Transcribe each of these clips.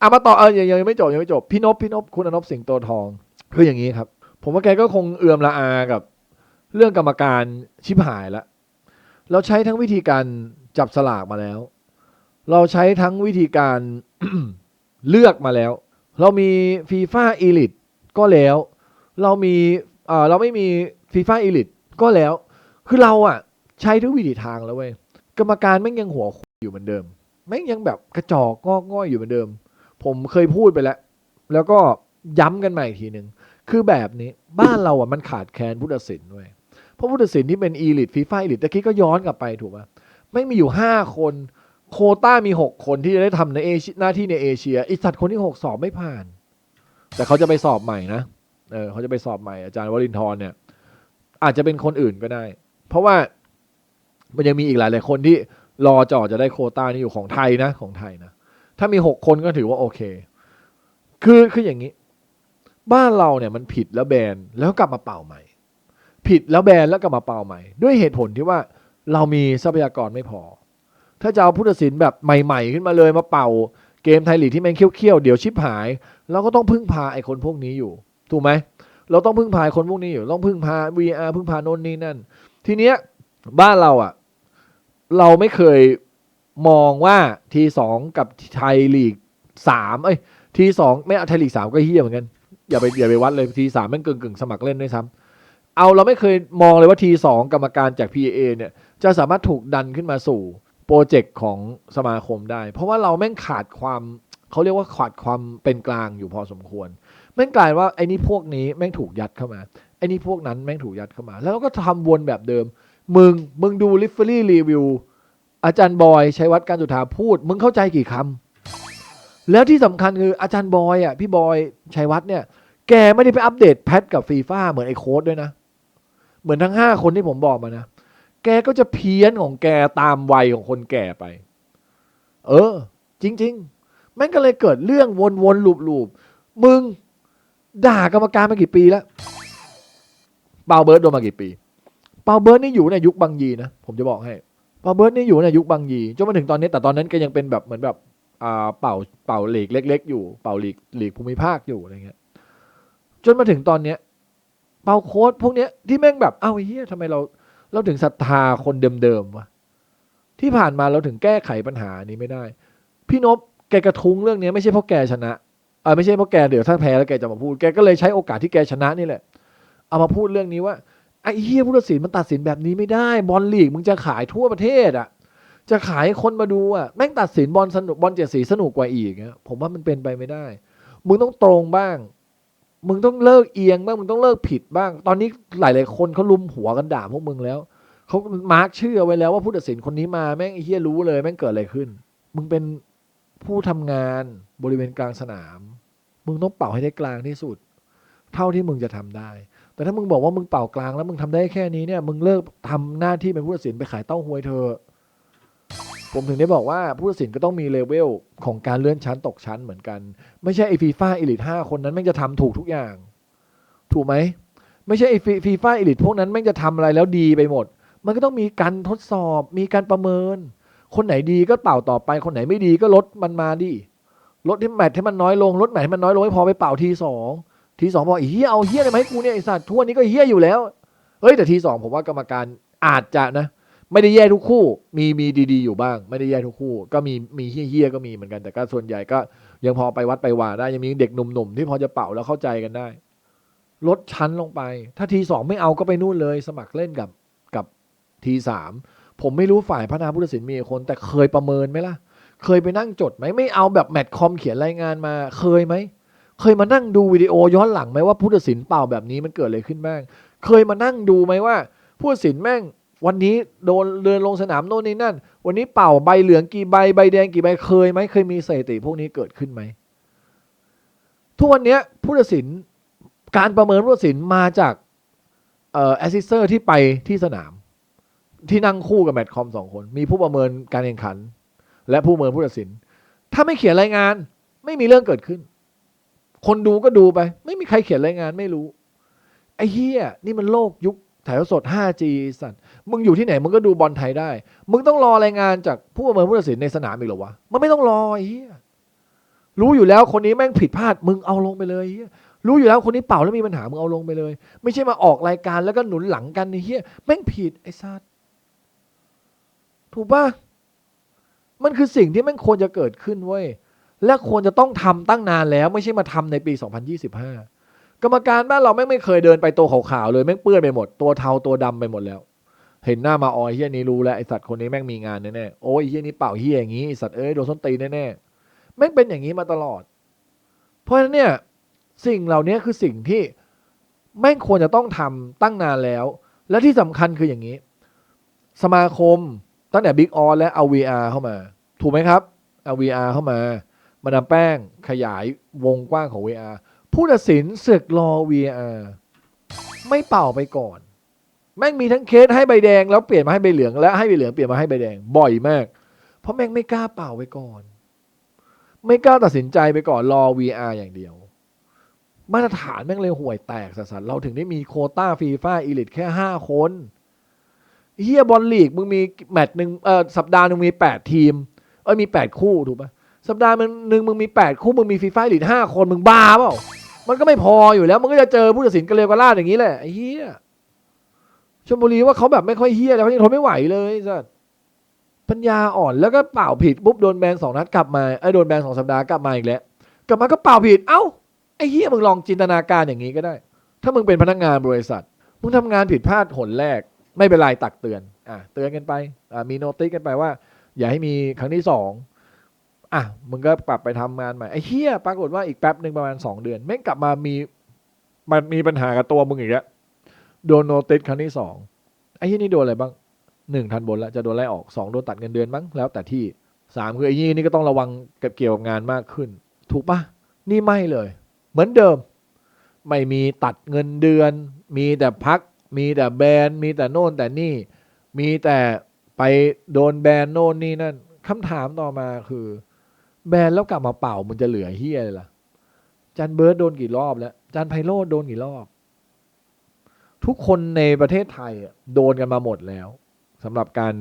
อะมาต่อเออยังยังไม่จบยังไม่จบพี่นพพี่นพคุณอนพสิงโตทองคืออย่างนี้ครับ ผมว่าแกก็คงเอือมละอากับ เรื่องกรรมการชิบหายแล้วเราใช้ทั้งวิธีการจับสลากมาแล้ว เราใช้ทั้งวิธีการเลือกมาแล้ว เรามีฟีฟ่าอีลิตก็แล้ว เรามีเออเราไม่มีฟีฟ่าอีลิตก็แล้ว คือเราอะใช้ทุกวิถีทางแล้วเว้ยกรรมการแม่งยังหัวอยู่เหมือนเดิมแม่งยังแบบกระจอกงอกง่อยอยู่เหมือนเดิม ผมเคยพูดไปแล้ว แล้วก็ย้ำกันใหม่อีกทีหนึ่งคือแบบนี้บ้านเราอะมันขาดแคลนพุทธศิลป์เว้ยเพราะพุทธศิลป์ที่เป็นอีลิทฟีฟ่าอีลิทตะกี้ก็ย้อนกลับไปถูกป่ะไม่มีอยู่ห้าคนโคต้ามีหกคนที่จะได้ทำในเอเชียหน้าที่ในเอเชียไอสัตว์คนที่หกสอบไม่ผ่าน แต่เขาจะไปสอบใหม่นะเออเขาจะไปสอบใหม่อาจารย์วรินทร์เนี่ย อาจจะเป็นคนอื่นก็ได้ เพราะว่ามันยังมีอีกหลายหลายคนที่รอจ่อจะได้โคต้านี้อยู่ของไทยนะของไทยนะ ถ้ามีหกคนก็ถือว่าโอเค คือคืออย่างนี้ บ้านเราเนี่ยมันผิดแล้วแบนแล้วกลับมาเป่าใหม่ ผิดแล้วแบนแล้วกลับมาเป่าใหม่ ด้วยเหตุผลที่ว่าเรามีทรัพยากรไม่พอ ถ้าจะเอาพุทธศิลป์แบบใหม่ ๆ ขึ้นมาเลยมาเป่า เกมไทยลีกที่แม่งเคี้ยวๆเดี๋ยวชิบหายเราก็ต้องพึ่งพาไอ้คนพวกนี้อยู่ ถูกไหมเราต้องพึ่งพาคนพวกนี้อยู่ ต้องพึ่งพา VR พึ่งพาโน่นนี่นั่น ทีเนี้ยบ้านเราอะ เราไม่เคย มองว่าทีสองกับไทยลีกสามเอ้ยทีสองไม่เอาไทยลีกสามก็เฮี้ยเหมือนกัน อย่าไปอย่าไปวัดเลยทีสามแม่งกึ่งกึ่งสมัครเล่นด้วยซ้ำเอาเราไม่เคยมองเลยว่าทีสองกรรมการจาก PA เนี่ยจะสามารถถูกดันขึ้นมาสู่โปรเจกต์ของสมาคมได้ เพราะว่าเราแม่งขาดความเขาเรียกว่าขาดความเป็นกลางอยู่พอสมควรแม่งกลายว่าไอ้นี่พวกนี้แม่งถูกยัดเข้ามาไอ้นี่พวกนั้นแม่งถูกยัดเข้ามา แล้วก็ทำวนแบบเดิม มึงมึงดูลิฟเฟอรี่รีวิว อาจารย์บอยชัยวัฒน์การจุธาพูด มึงเข้าใจกี่คำแล้วที่สำคัญคืออาจารย์บอยอะพี่บอยชัยวัฒน์เนี่ย แกไม่ได้ไปอัปเดตแพทกับฟีฟ่าเหมือนไอ้โค้ดด้วยนะ เหมือนทั้งห้าคนที่ผมบอกมานะ แกก็จะเพี้ยนของแกตามวัยของคนแก่ไป เออ จริง ๆ แม่งก็เลยเกิดเรื่องวนๆลูบๆมึงด่ากรรมการมากี่ปีแล้วเปาเบิร์ดโดนมากี่ปี เปาเบิร์ดนี่อยู่ในยุคบางยีนะ ผมจะบอกให้ เปาเบิร์ดนี่อยู่ในยุคบางยีจนมาถึงตอนนี้แต่ตอนนั้นก็ยังเป็นแบบเหมือนแบบอ่าเป่าเป่าหลีกเล็ก ๆ อยู่เป่าหลีกหลีกภูมิภาคอยู่อะไรเงี้ยจนมาถึงตอนเนี้ยเป่าโค้ดพวกเนี้ยที่แม่งแบบเอ้าไอ้เฮียทำไมเราเราถึงศรัทธาคนเดิมๆวะที่ผ่านมาเราถึงแก้ไขปัญหานี้ไม่ได้ พี่นพแกกระทุ้งเรื่องนี้ไม่ใช่เพราะแกชนะเออไม่ใช่เพราะแกเดี๋ยวถ้าแพ้แล้วแกจะมาพูดแกก็เลยใช้โอกาสที่แกชนะนี่แหละ เอามาพูดเรื่องนี้ว่า เฮียผู้ตัดสินมันตัดสินแบบนี้ไม่ได้ บอลลีกมึงจะขายทั่วประเทศอะ จะขายให้คนมาดูอะแม่งตัดสินบอลสนุกบอลเจ็ดสีสนุกกว่าอีกอะผมว่ามันเป็นไปไม่ได้ มึงต้องตรงบ้าง มึงต้องเลิกเอียงบ้างมึงต้องเลิกผิดบ้าง ตอนนี้หลาย ๆ คนเขาลุมหัวกันด่าพวกมึงแล้วเขามาร์กชื่อไว้แล้วว่าผู้ตัดสินคนนี้มาแม่งไอ้เฮียรู้เลยแม่งเกิดอะไรขึ้น มึงเป็นผู้ทำงานบริเวณกลางสนาม มึงต้องเป่าให้ได้กลางที่สุด เท่าที่มึงจะทำได้ แต่ถ้ามึงบอกว่ามึงเป่ากลางแล้วมึงทำได้แค่นี้เนี่ยมึงเลิกทำหน้าที่เป็นผู้ตัดสินไปขายเต้าหวยเธอ ผมถึงได้บอกว่าผู้ตัดสินก็ต้องมีเลเวลของการเลื่อนชั้นตกชั้นเหมือนกัน ไม่ใช่ไอฟีฟ่าอีลิทห้าคนนั้นแม่งจะทำถูกทุกอย่าง ถูกไหมไม่ใช่ไอฟีฟ่าอีลิทพวกนั้นแม่งจะทำอะไรแล้วดีไปหมด มันก็ต้องมีการทดสอบมีการประเมิน คนไหนดีก็เป่าต่อไป คนไหนไม่ดีก็ลดมันมาดิลดให้แมทให้มันน้อยลงลดแมทให้มันน้อยลงให้พอไปเป่าทีสอง ทีสองบอกเฮียเอาเฮียอะไรมาให้กูเนี่ยไอสัตว์ทั่วนี้ก็เฮียอยู่แล้วเฮ้ยแต่ทีสองผมว่ากรรมการอาจจะนะ ไม่ได้แย่ทุกคู่ มีมีดีๆอยู่บ้าง ไม่ได้แย่ทุกคู่ ก็มีมีเฮี้ยๆก็มีเหมือนกันแต่ก็ส่วนใหญ่ก็ยังพอไปวัดไปว่าได้ยังมีเด็กหนุ่มๆที่พอจะเป่าแล้วเข้าใจกันได้ ลดชั้นลงไป ถ้าทีสองไม่เอาก็ไปนู่นเลย สมัครเล่นกับกับทีสามผมไม่รู้ฝ่ายพัฒนาผู้ตัดสินมีคนแต่เคยประเมินไหมล่ะ เคยไปนั่งจดไหมไม่เอาแบบแมตช์คอมเขียนรายงานมาเคยไหม เคยมานั่งดูวิดีโอย้อนหลังไหมว่าผู้ตัดสินเป่าแบบนี้มันเกิดอะไรขึ้นบ้าง เคยมานั่งดูไหมว่าผู้ตัดสินแม่งวันนี้โดนเดินลงสนามโน่นนี่นั่น วันนี้เป่าใบเหลืองกี่ใบใบแดงกี่ใบเคยไหมเคยมีสถิติพวกนี้เกิดขึ้นไหมทุกวันนี้ผู้ตัดสินการประเมินผู้ตัดสินมาจากเอ่อแอสซิสเตอร์ที่ไปที่สนาม ที่นั่งคู่กับแมตช์คอมสองคน มีผู้ประเมินการแข่งขัน และผู้ประเมินผู้ตัดสิน ถ้าไม่เขียนรายงานไม่มีเรื่องเกิดขึ้น คนดูก็ดูไป ไม่มีใครเขียนรายงานไม่รู้ ไอ้เฮียนี่มันโลกยุคถ่ายทอดสด 5G สัตว์มึงอยู่ที่ไหนมึงก็ดูบอลไทยได้ มึงต้องรอรายงานจากผู้ประเมินผู้ตัดสินในสนามอีกหรอวะ มันไม่ต้องรอไอ้เฮียรู้อยู่แล้วคนนี้แม่งผิดพลาด มึงเอาลงไปเลยเหี้ยรู้อยู่แล้วคนนี้เป่าแล้วมีปัญหา มึงเอาลงไปเลย ไม่ใช่มาออกรายการแล้วก็หนุนหลังกันไอ้เหี้ยแม่งผิดไอ้สัสถูกปะมันคือสิ่งที่แม่งควรจะเกิดขึ้นเว้ย และควรจะต้องทำตั้งนานแล้วไม่ใช่มาทำในปี 2025 กรรมการบ้านเราแม่งไม่เคยเดินไปตัวขาวๆเลยแม่งเปื้อนไปหมดตัวเทาตัวดำไปหมดแล้ว เห็นหน้ามาออยเฮียนี้รู้แล้วไอสัตว์คนนี้แม่งมีงานแน่ๆโอ้ยเฮียนี้เป่าเฮียอย่างนี้ไอสัตว์เอ้ยโดนส้นตีนแน่ๆแม่งเป็นอย่างนี้มาตลอด เพราะฉะนั้นเนี่ยสิ่งเหล่านี้คือสิ่งที่แม่งควรจะต้องทำตั้งนานแล้ว และที่สำคัญคืออย่างนี้ สมาคมตั้งแต่บิ๊กออและเอา VR เข้ามา ถูกไหมครับเอา VR เข้ามา มาดามแป้งขยายวงกว้างของ VR ผู้ตัดสินศึกรอ VR ไม่เป่าไปก่อน แม่งมีทั้งเคสให้ใบแดง แล้วเปลี่ยนมาให้ใบเหลืองและให้ใบเหลืองเปลี่ยนมาให้ใบแดงบ่อยมาก เพราะแม่งไม่กล้าเป่าไปก่อน ไม่กล้าตัดสินใจไปก่อนรอ VR อย่างเดียว มาตรฐานแม่งเลยห่วยแตกสัสเราถึงได้มีโคต้าฟีฟ่าอีลิตแค่ห้าคนเฮียบอลลีกมึงมีแมตช์หนึ่งเออสัปดาห์หนึ่งมีแปดทีม เอ้ยมีแปดคู่ถูกปะ สัปดาห์มึงหนึ่งมึงมีแปดคู่มึงมีฟีฟ่าอีลิตห้าคนมึงบ้าเปล่ามันก็ไม่พออยู่แล้ว มันก็จะเจอผู้ตัดสินกระเลวกระลาดอย่างนี้แหละไอ้เฮียชลบุรีว่าเขาแบบไม่ค่อยเฮียแล้วเขายังทนไม่ไหวเลยสัสปัญญาอ่อนแล้วก็เป่าผิดปุ๊บโดนแบนสองนัดกลับมาไอ้โดนแบนสองสัปดาห์กลับมาอีกแล้วกลับมาก็เป่าผิดเอ้าไอ้เฮียมึงลองจินตนาการอย่างนี้ก็ได้ ถ้ามึงเป็นพนักงานบริษัทมึงทำงานผิดพลาดหนแรก ไม่เป็นไรตักเตือนอะเตือนกันไปอะมีโนติสกันไปว่า อย่าให้มีครั้งที่สอง อะมึงก็ปรับไปทำงานใหม่ไอ้เฮียปรากฏว่าอีกแป๊บหนึ่งประมาณสองเดือนแม่งกลับมามีมันมีปัญหากับตัวมึงอีกแล้วโดนโนติสครั้งที่สองไอ้เฮียนี่โดนอะไรบ้างหนึ่งทันบนแล้วจะโดนไล่ออกสองโดนตัดเงินเดือนมั้งแล้วแต่ที่สามคือไอ้ยี่นี่ก็ต้องระวังกับเกี่ยวกับงานมากขึ้น ถูกปะนี่ไม่เลย เหมือนเดิม ไม่มีตัดเงินเดือน มีแต่พัก มีแต่แบนมีแต่โน่นแต่นี่ มีแต่ไปโดนแบนโน่นนี่นั่นคำถามต่อมาคือ แบนแล้วกลับมาเป่ามันจะเหลือเฮียเลยล่ะจันเบิร์ดโดนกี่รอบแล้วจันไพโรดโดนกี่รอบ ทุกคนในประเทศไทยอะโดนกันมาหมดแล้วสำหรับการ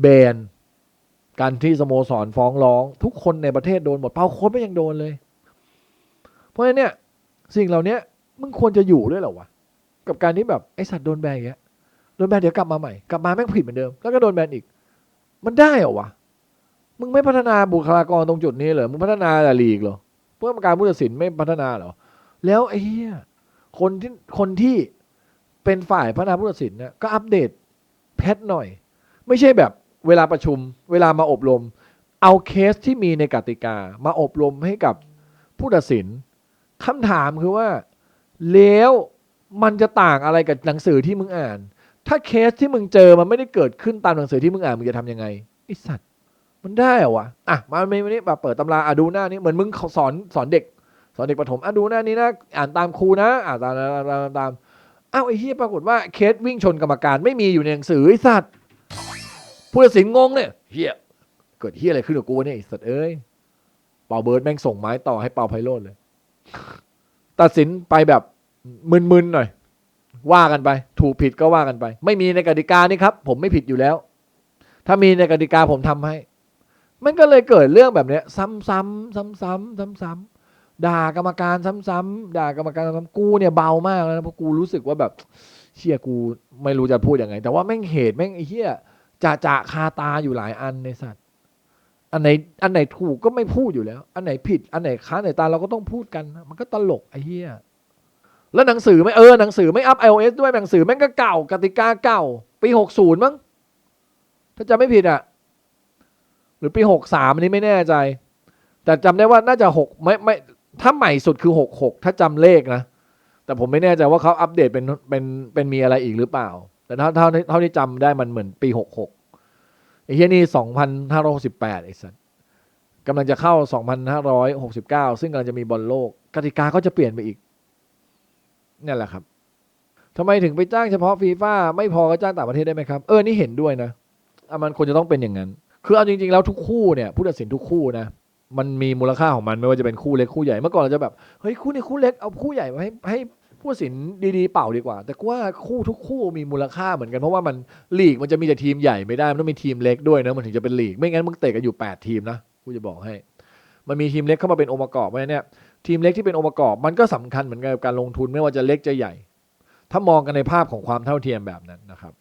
แบนการที่สโมสรฟ้องร้อง ทุกคนในประเทศโดนหมดเปาโค้ดไม่ยังโดนเลย เพราะฉะนั้นเนี่ยสิ่งเหล่านี้มึงควรจะอยู่ด้วยเหรอวะกับการที่แบบไอสัตว์โดนแบนอย่างเงี้ยโดนแบนเดี๋ยวกลับมาใหม่ กลับมาแม่งผิดเหมือนเดิม แล้วก็โดนแบนอีก มันได้เหรอวะ มึงไม่พัฒนาบุคลากรตรงจุดนี้เหรอ มึงพัฒนาแต่ลีกเหรอเพื่อการผู้ตัดสินไม่พัฒนาเหรอ แล้วไอ้เหี้ยคนที่คนที่เป็นฝ่ายพัฒนาผู้ตัดสินเนี่ยก็อัปเดตแพทหน่อย ไม่ใช่แบบเวลาประชุม เวลามาอบรม เอาเคสที่มีในกติกา มาอบรมให้กับผู้ตัดสินคำถามคือว่า แล้วมันจะต่างอะไรกับหนังสือที่มึงอ่าน ถ้าเคสที่มึงเจอมันไม่ได้เกิดขึ้นตามหนังสือที่มึงอ่านมึงจะทำยังไงไอสัตว์ มันได้เหรอวะอะมาเมวันนี้มาเปิดตำราอะดูหน้านี้เหมือนมึงสอนสอนเด็ก สอนเด็กประถมอะดูหน้านี้นะอ่านตามครูนะอ่านตามตามตามตามอ้าวไอ้เหี้ยปรากฏว่าเคสวิ่งชนกรรมการไม่มีอยู่ในหนังสือไอ้สัตว์ผู้ตัดสินงงเนี่ยเฮียเกิดเฮียอะไรขึ้นกับกูเนี่ยไอ้สัตว์เอ้ยเป่าเบิร์ดแม่งส่งไม้ต่อให้เป่าไพโรดเลย ตัดสินไปแบบมึนๆหน่อย ว่ากันไป ถูกผิดก็ว่ากันไป ไม่มีในกติกานี่ครับ ผมไม่ผิดอยู่แล้ว ถ้ามีในกติกาผมทำให้ มันก็เลยเกิดเรื่องแบบเนี้ย ซ้ำๆซ้ำๆซ้ำๆด่ากรรมการซ้ำๆด่ากรรมการซ้ำๆกูเนี่ยเบามากแล้วนะเพราะกูรู้สึกว่าแบบ เชี่ยกูไม่รู้จะพูดยังไง แต่ว่าแม่งเหตุแม่งไอ้เหี้ยจะจะคาตาอยู่หลายอันในสัตว์ อันไหนอันไหนถูกก็ไม่พูดอยู่แล้ว อันไหนผิด อันไหนค้านไหนตาเราก็ต้องพูดกัน มันก็ตลกไอ้เหี้ยแล้วหนังสือไม่เออหนังสือไม่อัพ iOS ด้วยหนังสือแม่งก็เก่ากติกาเก่า ปีหกศูนย์มั้งถ้าจำไม่ผิดอะ หรือปีหกสามอันนี้ไม่แน่ใจ แต่จำได้ว่าน่าจะหกไม่ไม่ถ้าใหม่สุดคือหกหกถ้าจำเลขนะ แต่ผมไม่แน่ใจว่าเขาอัปเดตเป็นเป็นเป็นมีอะไรอีกหรือเปล่า แต่เท่าเท่าเท่าที่จำได้มันเหมือนปีหกหกไอ้เฮียนี่สองพันห้าร้อยสิบแปดไอ้สัสกำลังจะเข้าสองพันห้าร้อยหกสิบเก้าซึ่งกำลังจะมีบอลโลกกติกาก็จะเปลี่ยนไปอีกนี่แหละครับทำไมถึงไปจ้างเฉพาะฟีฟ่าไม่พอก็จ้างต่างประเทศได้ไหมครับ เออ นี่เห็นด้วยนะอะมันควรจะต้องเป็นอย่างนั้น คือเอาจริงๆแล้วทุกคู่เนี่ยผู้ตัดสินทุกคู่นะมันมีมูลค่าของมันไม่ว่าจะเป็นคู่เล็กคู่ใหญ่เมื่อก่อนเราจะแบบเฮ้ยคู่นี้คู่เล็กเอาคู่ใหญ่มาให้ให้ผู้ตัดสินดีๆเป่าดีกว่า แต่ว่าคู่ทุกคู่มีมูลค่าเหมือนกันเพราะว่ามันลีกมันจะมีแต่ทีมใหญ่ไม่ได้มันต้องมีทีมเล็กด้วยนะมันถึงจะเป็นลีกไม่งั้นมึงเตะกันอยู่ 8 ทีมนะกูจะบอกให้ มันมีทีมเล็กเข้ามาเป็นองค์ประกอบเพราะฉะนั้นเนี่ยทีมเล็กที่เป็นองค์ประกอบมันก็สำคัญเหมือนกันกับการลงทุนไม่ว่าจะเล็กจะใหญ่ ถ้ามองกันในภาพของความเท่าเทียมแบบนั้นนะครับ